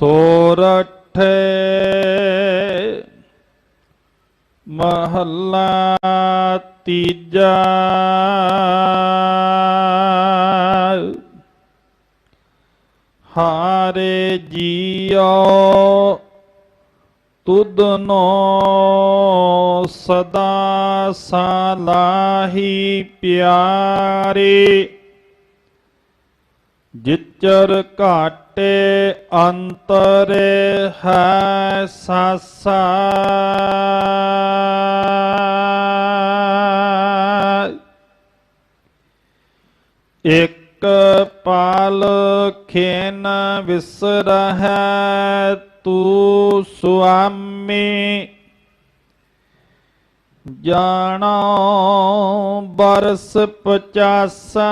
ਸੋਰਠ ਮਹੱਲਾ ਤੀਜਾ ਹਾਰੇ ਜੀਓ ਤੁਧਨੋ ਸਦਾ ਸਾਲਾਹੀ ਪਿਆਰੇ ਜਿਚਰ ਘਾਟੇ ਅੰਤਰੇ ਹੈ ਸਾਸਾ। ਇਕ ਪਾਲ ਖੇਨ ਵਿਸਰਹਿ ਤੂ ਸੁਆਮੀ ਜਾਣੋ ਬਰਸ ਪਚਾਸਾ।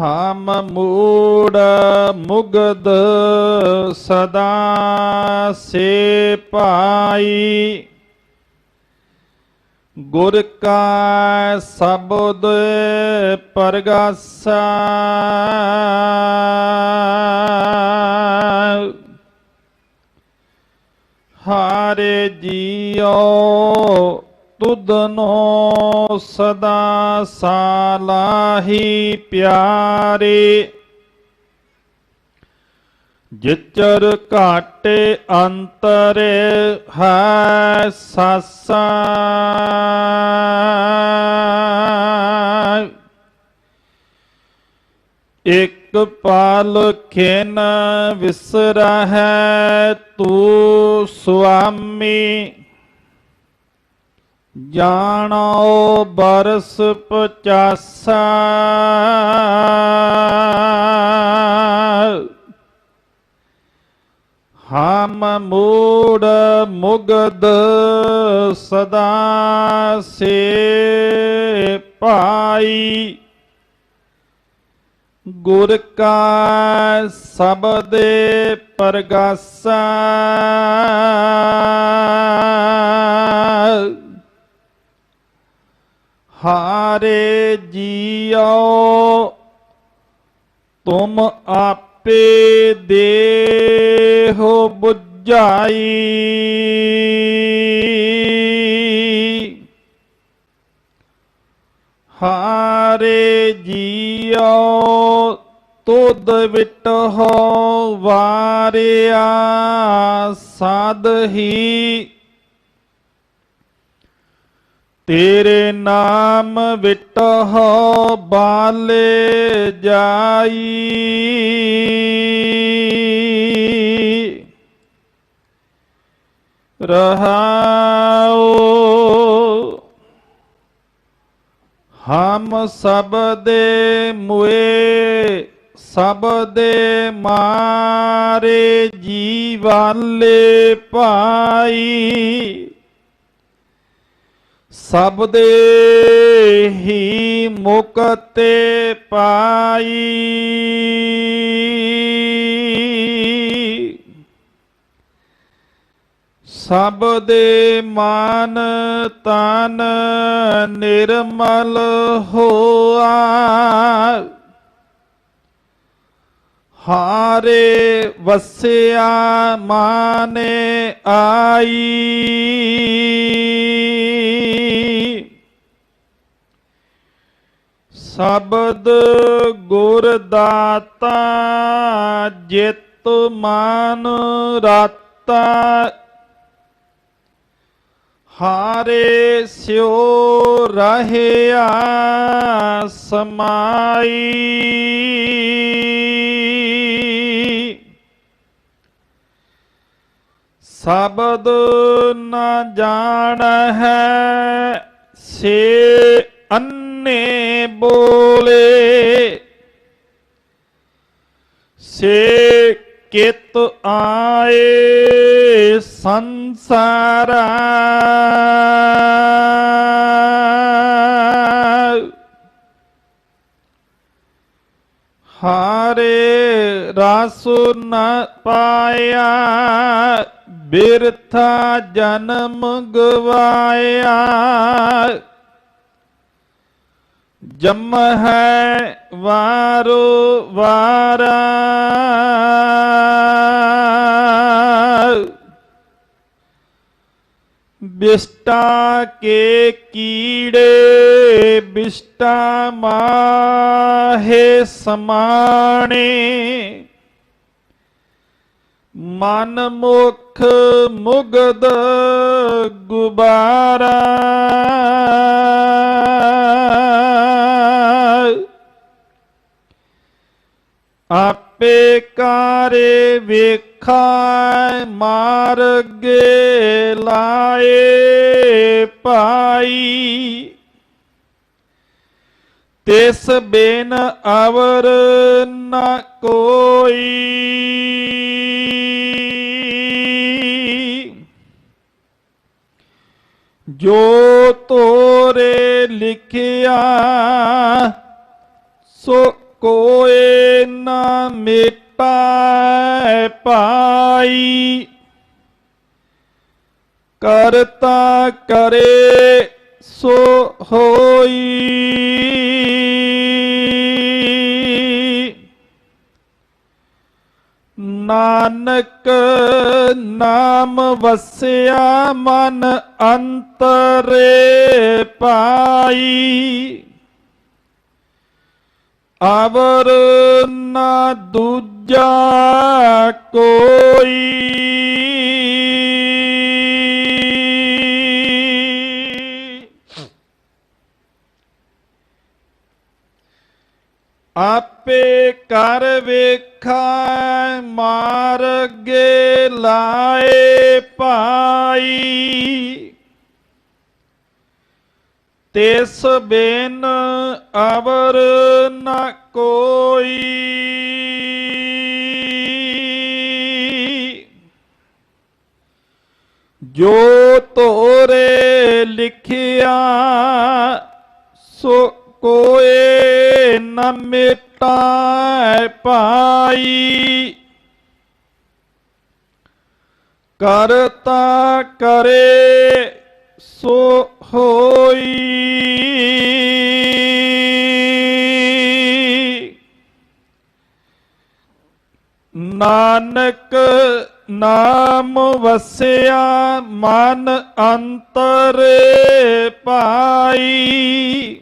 ਹਮ ਮੂੜ ਮੁਗਦ ਸਦਾ ਸੇ ਪਾਈ ਗੁਰ ਕਾ ਸਬਦ ਪਰਗਾਸਾ। ਹਾਰੇ ਜੀਓ ਤੁਧਨੋ ਸਦਾ ਸਾਲਾਹੀ ਪਿਆਰੇ। ਜਿਚਰ ਘਾਟੇ ਅੰਤਰੇ ਹੈ ਸਾਸਾ। ਇਕ ਪਾਲ ਖੇਨ ਵਿਸਰਹਿ ਤੂ ਸੁਆਮੀ। ਜਾਣੋ ਬਰਸ ਪਚਾਸਾ। ਹਮ ਮੂੜ ਮੁਗਦ ਸਦਾ ਸੇ ਪਾਈ ਗੁਰ ਕਾ ਸਬਦੇ ਪਰਗਾਸਾ। ਹਾਰੇ ਜੀਓ ਤੁਮ ਆਪੇ ਦੇਹੋ 부ਝਾਈ ਹਾਰੇ ਜੀਓ ਤੁਧ ਵਿਟ ਹੋ ਵਾਰਿਆ ਸਾਧਹੀ ਤੇਰੇ ਨਾਮ ਵਿਟ ਹੋ ਬਾਲੇ ਜਾਈ। ਰਹਾਉ, ਹਮ ਸਭ ਦੇ ਮੁਏ, ਸਭ ਦੇ ਮਾਰੇ ਜੀਵਾਲੇ ਪਾਈ। ਸਭ ਦੇ ਹੀ ਮੁਕਤੇ ਪਾਈ। ਸਭ ਦੇ ਮਾਨ ਤਨ ਨਿਰਮਲ ਹੋਆ। ਹਾਰੇ ਵਸਿਆ ਮਾਨੇ ਆਈ। ਸ਼ਬਦ ਗੁਰ ਦਾਤਾ ਜਿਤ ਮਾਨ ਰਾਤਾ। ਹਾਰੇ ਸਿਓ ਰਹਿਆ ਸਮਾਈ। ਸ਼ਬਦ ਨਾ ਜਾਣ ਹੈ ਸੇ ਅੰਨੇ ਬੋਲੇ। ਸੇ ਕਿਤ ਆਏ ਸੰਸਾਰਾ। ਹਾਰੇ ਰਸ ਨ ਪਾਇਆ ਬਿਰਥਾ ਜਨਮ ਗਵਾਇਆ। ਜਮ ਹੈ ਵਾਰੋ ਵਾਰਾ। ਬਿਸਟਾ ਕੇ ਕੀੜੇ ਬਿਸਟਾ ਮਾਹੇ ਸਮਾਣੇ। ਮਨ ਮੁਖ ਮੁਗਦ ਗੁਬਾਰਾ। ਆਪੇ ਕਾਰੇ ਵੇਖਾ ਮਾਰਗੇ ਲਾਏ ਪਾਈ ਤਿਸ ਬੇਨ ਅਵਰ ਨਾ ਕੋਈ। ਜੋ ਤੋਰੇ ਲਿਖਿਆ, ਸੋ ਕੋਏ ਨਾ ਮਿਟਾ ਪਾਈ। ਕਰਤਾ ਕਰੇ ਸੋ ਹੋਈ। ਨਾਨਕ ਨਾਮ ਵਸਿਆ ਮਨ ਅੰਤਰੇ ਪਾਈ। ਅਵਰ ਨਾ ਦੂਜਾ ਕੋਈ। ਆਪੇ ਕਰ ਵੇਖਾ ਮਾਰਗੇ ਲਾਏ ਪਾਈ। ਤਿਸ ਬੇਨ ਅਵਰ ਨ ਕੋਈ। ਜੋ ਤੋਰੇ ਲਿਖਿਆ, ਸੋ ਕੋਏ ਨ ਮਿਟਾ ਪਾਈ। ਕਰਤਾ ਕਰੇ ਸੋ ਹੋਈ। ਨਾਨਕ ਨਾਮ ਵਸਿਆ ਮਨ ਅੰਤਰੇ ਪਾਈ।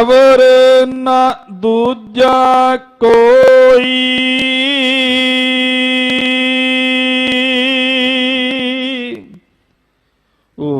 ਅਵਰ ਨਾ ਦੂਜਾ ਕੋਈ।